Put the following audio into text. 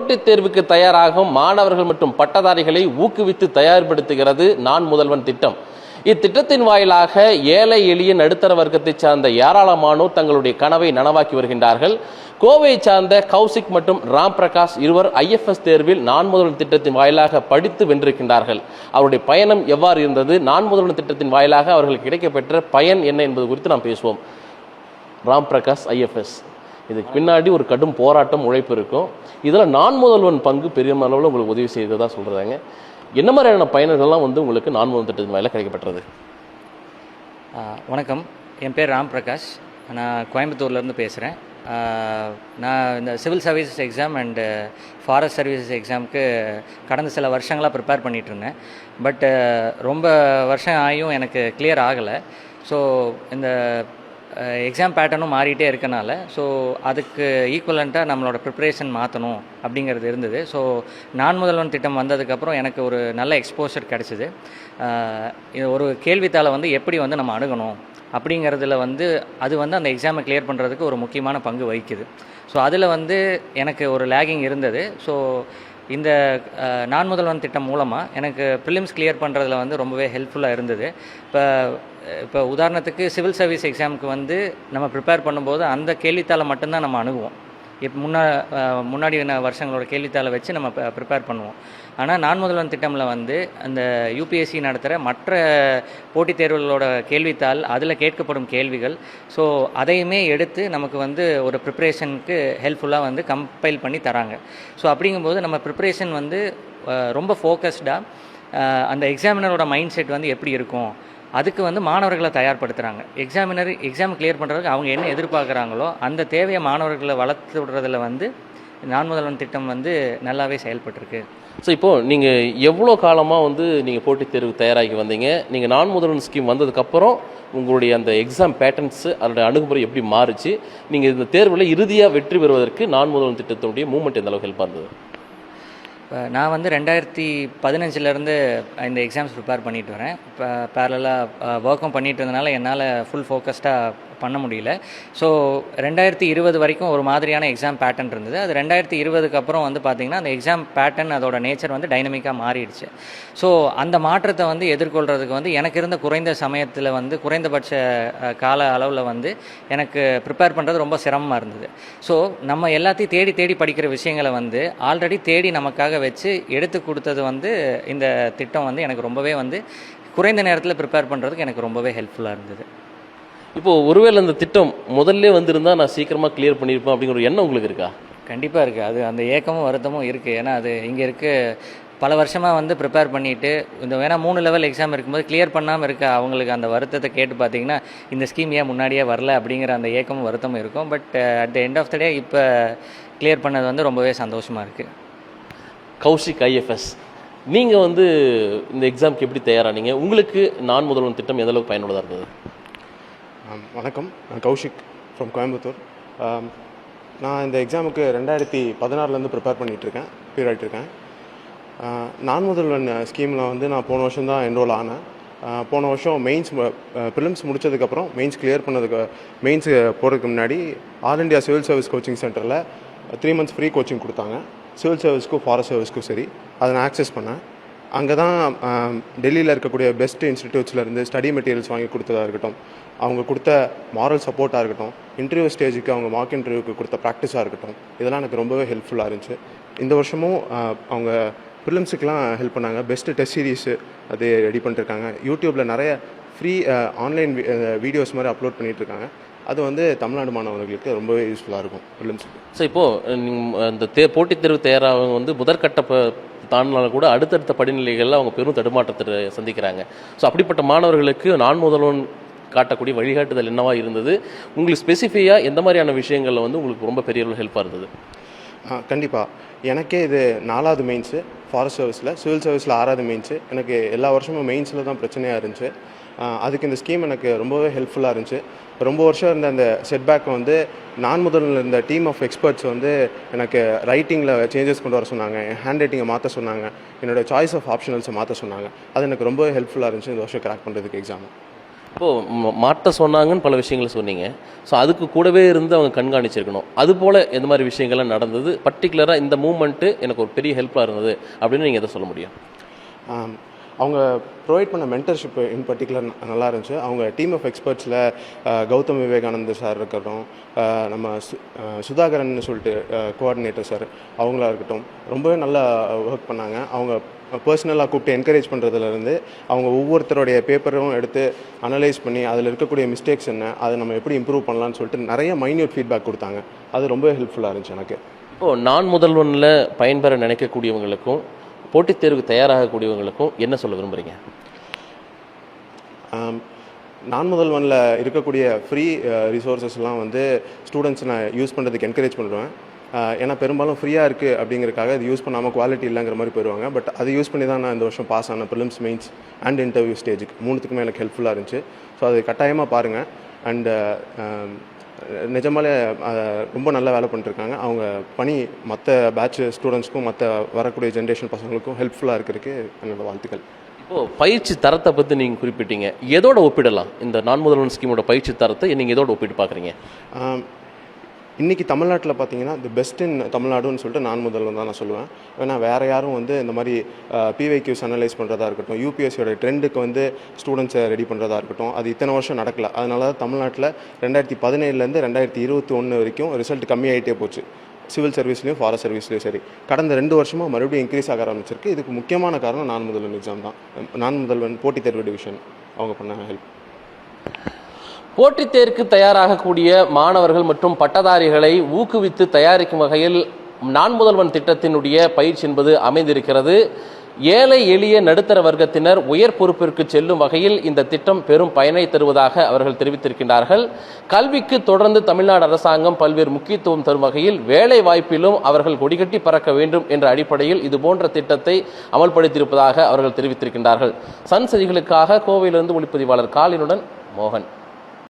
போட்டித் தேர்வுக்கு தயாராகும் மாணவர்கள் மற்றும் பட்டதாரிகளை ஊக்குவித்து தயார்படுத்துகிறது நான் முதல்வன் திட்டம். இத்திட்டத்தின் வாயிலாக ஏழை எளிய நடுத்தர வர்க்கத்தைச் சார்ந்த ஏராளமானோர் தங்களுடைய கனவை நனவாக்கி வருகின்றார்கள். கோவையை சார்ந்த கௌசிக் மற்றும் ராம் பிரகாஷ் இருவர் ஐஎஃப்எஸ் தேர்வில் நான் முதல்வன் திட்டத்தின் வாயிலாக படித்து வென்றிருக்கின்றார்கள். அவருடைய பயணம் எவ்வாறு இருந்தது? நான் முதல்வன் திட்டத்தின் வாயிலாக அவர்களுக்கு கிடைக்கப்பெற்ற பயன் என்ன என்பது குறித்து நாம் பேசுவோம். ராம் பிரகாஷ் ஐஎஃப்எஸ் இதுக்கு பின்னாடி ஒரு கடும் போராட்டம் உழைப்பு இருக்கும். இதில் நான் முதல்வன் பங்கு பெரிய அளவில் உங்களுக்கு உதவி செய்ததா சொல்கிறாங்க என்ன மாதிரியான பயனர்கள்லாம் வந்து உங்களுக்கு நான் முதல் திட்டத்தின் வாயிலாக கிடைக்கப்பட்டது? வணக்கம். என் பேர் ராம் பிரகாஷ். நான் கோயம்புத்தூர்லேருந்து பேசுகிறேன் நான் இந்த civil services exam and forest services எக்ஸாமுக்கு கடந்த சில வருஷங்களாக ப்ரிப்பேர் பண்ணிகிட்டு இருந்தேன். பட் ரொம்ப வருஷம் ஆகியும் எனக்கு கிளியர் ஆகலை. ஸோ இந்த எக்ஸாம் பேட்டர்னும் மாறிட்டே இருக்கனால ஸோ அதுக்கு ஈக்குவலண்ட்டாக நம்மளோட ப்ரிப்பரேஷன் மாற்றணும் அப்படிங்கிறது இருந்தது. ஸோ நான் முதல்வன் திட்டம் வந்ததுக்கப்புறம் எனக்கு ஒரு நல்ல எக்ஸ்போஷர் கிடச்சிது. இது ஒரு கேள்வித்தாளை வந்து எப்படி வந்து நம்ம அணுகணும் அப்படிங்கிறதுல வந்து அது வந்து அந்த எக்ஸாமை கிளியர் பண்ணுறதுக்கு ஒரு முக்கியமான பங்கு வகிக்குது. ஸோ அதில் வந்து எனக்கு ஒரு லேகிங் இருந்தது. ஸோ இந்த நான் முதல்வன் திட்டம் மூலமாக எனக்கு ப்ரிலிம்ஸ் கிளியர் பண்ணுறதுல வந்து ரொம்பவே ஹெல்ப்ஃபுல்லாக இருந்தது. இப்போ இப்போ உதாரணத்துக்கு சிவில் சர்வீஸ் எக்ஸாமுக்கு வந்து நம்ம ப்ரிப்பேர் பண்ணும்போது அந்த கேள்வித்தாளை மட்டும்தான் நம்ம அணுகுவோம். இப்போ முன்னா முன்னாடி என்ன வருஷங்களோட கேள்வித்தாளை வச்சு நம்ம ப்ரிப்பேர் பண்ணுவோம். ஆனால் நான் முதல்வன் திட்டமில் வந்து அந்த யூபிஎஸ்சி நடத்துகிற மற்ற போட்டித் தேர்வுகளோட கேள்வித்தாள் அதில் கேட்கப்படும் கேள்விகள் ஸோ அதையுமே எடுத்து நமக்கு வந்து ஒரு ப்ரிப்ரேஷனுக்கு ஹெல்ப்ஃபுல்லாக வந்து கம்பைல் பண்ணி தராங்க. ஸோ அப்படிங்கும்போது நம்ம ப்ரிப்ரேஷன் வந்து ரொம்ப ஃபோக்கஸ்டாக அந்த எக்ஸாமினரோட மைண்ட் செட் வந்து எப்படி இருக்கும்? அதுக்கு வந்து மாணவர்களை தயார்படுத்துகிறாங்க எக்ஸாமினர் எக்ஸாம் கிளியர் பண்ணுறதுக்கு அவங்க என்ன எதிர்பார்க்குறாங்களோ அந்த தேவையை மாணவர்களை வளர்த்து விடுறதுல வந்து நான் முதல்வன் திட்டம் வந்து நல்லாவே செயல்பட்டிருக்கு. ஸோ இப்போது நீங்கள் எவ்வளோ காலமாக வந்து நீங்கள் போட்டித் தேர்வு தயாராகி வந்தீங்க? நீங்கள் நான் முதல்வன் ஸ்கீம் வந்ததுக்கப்புறம் உங்களுடைய அந்த எக்ஸாம் பேட்டர்ன்ஸு அதோட அணுகுமுறை எப்படி மாறுச்சு? நீங்கள் இந்த தேர்வில் இறுதியாக வெற்றி பெறுவதற்கு நான் முதல்வன் திட்டத்தினுடைய மூமெண்ட் எந்த அளவுக்கு ஹெல்ப்பாக இருந்தது? இப்போ நான் வந்து ரெண்டாயிரத்தி பதினஞ்சுலேருந்து இந்த எக்ஸாம்ஸ் ப்ரிப்பேர் பண்ணிட்டு வரேன். இப்போ பேரலாக ஒர்க்கும் பண்ணிட்டு இருந்தனால என்னால் ஃபுல் ஃபோக்கஸ்டாக பண்ண முடியல. ஸோ ரெண்டாயிரத்தி இருபது வரைக்கும் ஒரு மாதிரியான எக்ஸாம் பேட்டர்ன் இருந்தது. அது ரெண்டாயிரத்தி இருபதுக்கு அப்புறம் வந்து பார்த்திங்கன்னா அந்த எக்ஸாம் பேட்டர்ன் அதோட நேச்சர் வந்து டைனமிக்காக மாறிடுச்சு. ஸோ அந்த மாற்றத்தை வந்து எதிர்கொள்கிறதுக்கு வந்து எனக்கு இருந்த குறைந்த சமயத்தில் வந்து குறைந்தபட்ச கால அளவில் வந்து எனக்கு ப்ரிப்பேர் பண்ணுறது ரொம்ப சிரமமாக இருந்தது. ஸோ நம்ம எல்லாத்தையும் தேடி தேடி படிக்கிற விஷயங்களை வந்து ஆல்ரெடி தேடி நமக்காக வச்சு எடுத்து கொடுத்தது வந்து இந்த திட்டம் வந்து எனக்கு ரொம்பவே வந்து குறைந்த நேரத்தில் ப்ரிப்பேர் பண்ணுறதுக்கு எனக்கு ரொம்பவே ஹெல்ப்ஃபுல்லாக இருந்தது. இப்போது ஒருவேளை இந்த திட்டம் முதல்ல வந்திருந்தா நான் சீக்கிரமாக கிளியர் பண்ணியிருப்பேன் அப்படிங்கிற ஒரு எண்ணம் உங்களுக்கு இருக்கா? கண்டிப்பாக இருக்குது அது அந்த ஏக்கமும் வருத்தமும் இருக்குது ஏன்னா அது இங்கே இருக்க பல வருஷமாக வந்து ப்ரிப்பேர் பண்ணிவிட்டு இந்த வேணா மூணு லெவல் எக்ஸாம் இருக்கும்போது கிளியர் பண்ணாமல் இருக்க அவங்களுக்கு அந்த வருத்தத்தை கேட்டு பார்த்தீங்கன்னா இந்த ஸ்கீம் ஏன் முன்னாடியே வரல அப்படிங்கிற அந்த ஏக்கமும் வருத்தமும் இருக்கும். But at the end of the day இப்போ கிளியர் பண்ணது வந்து ரொம்பவே சந்தோஷமாக இருக்குது கௌஷிக் ஐஎஃப்எஸ் நீங்கள் வந்து இந்த எக்ஸாம்க்கு எப்படி தயாரானீங்க? உங்களுக்கு நான் முதல்வன் திட்டம் எந்த அளவுக்கு பயனுள்ளதாக இருந்தது? வணக்கம். நான் கௌஷிக் ஃப்ரம் கோயம்புத்தூர். நான் இந்த எக்ஸாமுக்கு ரெண்டாயிரத்தி பதினாறுலேருந்து ப்ரிப்பேர் பண்ணிகிட்ருக்கேன் ப்ரிப்பேர் ஆகிட்டுருக்கேன் நான் முதல்வன் ஸ்கீமில் வந்து நான் போன வருஷம் தான் என்ரோல் ஆனேன். போன வருஷம் மெயின்ஸ் ப்ரிலிம்ஸ் முடிச்சதுக்கப்புறம் மெயின்ஸ் கிளியர் பண்ணதுக்கு மெயின்ஸ் போகிறதுக்கு முன்னாடி all India civil service coaching சென்டரில் த்ரீ மந்த்ஸ் ஃப்ரீ கோச்சிங் கொடுத்தாங்க. சிவில் சர்வீஸ்க்கும் ஃபாரஸ்ட் சர்வீஸ்க்கும் சரி அதை நான் ஆக்சஸ் பண்ணேன். அங்கே தான் டெல்லியில் இருக்கக்கூடிய பெஸ்ட் இன்ஸ்டிடியூட்ஸ்லேருந்து ஸ்டடி மெட்டீரியல்ஸ் வாங்கி கொடுத்ததாக இருக்கட்டும். அவங்க கொடுத்த மாரல் சப்போர்ட்டாக இருக்கட்டும். இன்டர்வியூ ஸ்டேஜுக்கு அவங்க மார்க் இன்டர்வியூக்கு கொடுத்த ப்ராக்டிஸாக இருக்கட்டும். இதெல்லாம் எனக்கு ரொம்பவே ஹெல்ப்ஃபுல்லாக இருந்துச்சு. இந்த வருஷமும் அவங்க ஃபிலிம்ஸுக்கெலாம் ஹெல்ப் பண்ணாங்க. பெஸ்ட்டு டெஸ்ட் சீரிஸு அது ரெடி பண்ணிட்டுருக்காங்க யூடியூப்பில் நிறைய ஃப்ரீ ஆன்லைன் வீடியோஸ் மாதிரி அப்லோட் பண்ணிகிட்ருக்காங்க இருக்காங்க. அது வந்து தமிழ்நாடு மாணவர்களுக்கு ரொம்பவே யூஸ்ஃபுல்லாக இருக்கும். ப்ரிலிம்ஸுக்கு ஸோ இப்போது இந்த தே போட்டித் தேர்வு தயாராக வந்து முதற்கட்ட தாண்டினாலும் கூட அடுத்தடுத்த படிநிலைகளில் அவங்க பெரும் தடுமாற்றத்தை சந்திக்கிறாங்க. ஸோ அப்படிப்பட்ட மாணவர்களுக்கு நான் முதல்வன் காட்டக்கூடிய வழிகாட்டுதல் என்னவா இருந்தது? உங்களுக்கு ஸ்பெசிஃபையாக எந்த மாதிரியான விஷயங்களில் வந்து உங்களுக்கு ரொம்ப பெரிய ஹெல்ப்பாக இருந்தது? கண்டிப்பாக எனக்கே இது நாலாவது மெயின்ஸு ஃபாரஸ்ட் சர்வீஸில் சிவில் சர்வீஸில் ஆறாவது மெயின்ஸு எனக்கு எல்லா வருஷமும் மெயின்ஸில் தான் பிரச்சனையாக இருந்துச்சு. அதுக்கு இந்த ஸ்கீம் எனக்கு ரொம்பவே ஹெல்ப்ஃபுல்லாக இருந்துச்சு. ரொம்ப வருஷம் இருந்த அந்த செட்பேக் வந்து நான் முதல்ல இருந்த டீம் ஆஃப் எக்ஸ்பர்ட்ஸ் வந்து எனக்கு ரைட்டிங்கில் சேஞ்சஸ் கொண்டு வர சொன்னாங்க என் ஹேண்ட் ரைட்டிங்கை மாற்ற சொன்னாங்க என்னோட சாய்ஸ் ஆஃப் ஆப்ஷனல்ஸை மாற்ற சொன்னாங்க. அது எனக்கு ரொம்பவே ஹெல்ப்ஃபுல்லாக இருந்துச்சு இந்த வருஷம் கிராக் பண்ணுறதுக்கு எக்ஸாம் இப்போது ம- மாட்ட சொன்னாங்கன்னு பல விஷயங்களை சொன்னீங்க. ஸோ அதுக்கு கூடவே இருந்து அவங்க கண்காணிச்சிருக்கணும். அது போல் எந்த மாதிரி விஷயங்கள்லாம் நடந்தது? பர்டிகுலராக இந்த மூமெண்ட்டு எனக்கு ஒரு பெரிய ஹெல்ப்பாக இருந்தது அப்படின்னு நீங்கள் எதை சொல்ல முடியும்? அவங்க ப்ரொவைட் பண்ண மென்டர்ஷிப் இன் பர்டிகுலர் நல்லா இருந்துச்சு. அவங்க டீம் ஆஃப் எக்ஸ்பர்ட்ஸில் கௌதம் விவேகானந்தர் சார் இருக்கட்டும் நம்ம சு- சுதாகரன் சொல்லிட்டு கோஆர்டினேட்டர் சார் அவங்களா இருக்கட்டும் ரொம்பவே நல்லா ஒர்க் பண்ணாங்க. அவங்க பர்சனலாக கூப்பிட்டு என்கரேஜ் பண்ணுறதுலேருந்து அவங்க ஒவ்வொருத்தருடைய பேப்பரும் எடுத்து அனலைஸ் பண்ணி அதில் இருக்கக்கூடிய மிஸ்டேக்ஸ் என்ன அதை நம்ம எப்படி இம்ப்ரூவ் பண்ணலாம்னு சொல்லிட்டு நிறைய மைன்யூட் ஃபீட்பேக் கொடுத்தாங்க. அது ரொம்ப ஹெல்ப்ஃபுல்லாக இருந்துச்சு எனக்கு. இப்போது நான் முதல்வனில் பயன்பெற நினைக்கக்கூடியவங்களுக்கும் போட்டித் தேர்வுக்கு தயாராகக்கூடியவங்களுக்கும் என்ன சொல்ல விரும்புகிறீங்க நான் முதல்வனில் இருக்கக்கூடிய ஃப்ரீ ரிசோர்ஸஸ்லாம் வந்து ஸ்டூடெண்ட்ஸ் நான் யூஸ் பண்ணுறதுக்கு என்கரேஜ் பண்ணுவேன் ஏன்னா பெரும்பாலும் ஃப்ரீயாக இருக்குது அப்படிங்கிறக்காக இது யூஸ் பண்ணாமல் குவாலிட்டி இல்லைங்கிற மாதிரி போயிடுவாங்க பட் அதை யூஸ் பண்ணி தான் நான் இந்த வருஷம் பாஸ் ஆன ப்ரிலிம்ஸ் மெயின்ஸ் அண்ட் இன்டர்வியூ ஸ்டேஜுக்கு மூணுத்துக்குமே எனக்கு ஹெல்ப்ஃபுல்லாக இருந்துச்சு. ஸோ அது கட்டாயமாக பாருங்கள் அண்டு நிஜமாலே ரொம்ப நல்லா வேலை பண்ணிட்டுருக்காங்க அவங்க பணி மற்ற பேட்ச் ஸ்டூடெண்ட்ஸ்க்கும் மற்ற வரக்கூடிய ஜென்ரேஷன் பசங்களுக்கும் ஹெல்ப்ஃபுல்லாக இருக்கிறதுக்கு என்னோட வாழ்த்துக்கள். இப்போது பயிற்சி தரத்தை பற்றி நீங்கள் குறிப்பிட்டீங்க. எதோட ஒப்பிடலாம்? இந்த நான் முதல்வன் ஸ்கீமோட பயிற்சி தரத்தை நீங்கள் எதோட ஒப்பிட்டு பார்க்குறீங்க இன்றைக்கி தமிழ்நாட்டில் பார்த்தீங்கன்னா தி பெஸ்ட் இன் தமிழ்நாடுன்னு சொல்லிட்டு நான் முதல்வன் தான் நான் சொல்லுவேன். ஏன்னா வேறு யாரும் வந்து இந்த மாதிரி பிவைக்யூஸ் அனலைஸ் பண்ணுறதா இருக்கட்டும் யூபிஎஸ்சியோட ட்ரெண்டுக்கு வந்து ஸ்டூடெண்ட்ஸை ரெடி பண்ணுறதா இருக்கட்டும் அது இத்தனை வருஷம் நடக்கல. அதனால தான் தமிழ்நாட்டில் ரெண்டாயிரத்தி பதினேழுலேருந்து ரெண்டாயிரத்தி இருபத்தி ஒன்று வரைக்கும் ரிசல்ட் கம்மியாகிட்டே போச்சு. சிவில் சர்வீஸ்லையும் ஃபாரஸ்ட் சர்வீஸ்லையும் சரி. கடந்த ரெண்டு வருஷமாக மறுபடியும் இன்க்ரீஸ் ஆக ஆரம்பிச்சிருக்கு. இதுக்கு முக்கியமான காரணம் நான் முதல்வன் எக்ஸாம் தான் நான் முதல்வன் போட்டித் தேர்வு டிவிஷன் அவங்க பண்ண ஹெல்ப் போட்டித் தேர்வுக்கு தயாராகக்கூடிய மாணவர்கள் மற்றும் பட்டதாரிகளை ஊக்குவித்து தயாரிக்கும் வகையில் நான் முதல்வன் திட்டத்தினுடைய பயிற்சி என்பது அமைந்திருக்கிறது. ஏழை எளிய நடுத்தர வர்க்கத்தினர் உயர் பொறுப்பிற்கு செல்லும் வகையில் இந்த திட்டம் பெரும் பயனை தருவதாக அவர்கள் தெரிவித்திருக்கின்றார்கள். கல்விக்கு தொடர்ந்து தமிழ்நாடு அரசாங்கம் பல்வேறு முக்கியத்துவம் தரும் வகையில் வேலை வாய்ப்பிலும் அவர்கள் கொடிகட்டி பறக்க வேண்டும் என்ற அடிப்படையில் இது போன்ற திட்டத்தை அமல்படுத்தியிருப்பதாக அவர்கள் தெரிவித்திருக்கின்றார்கள். சன் செய்திகளுக்காக கோவையிலிருந்து ஒளிப்பதிவாளர் காலினுடன் மோகன்.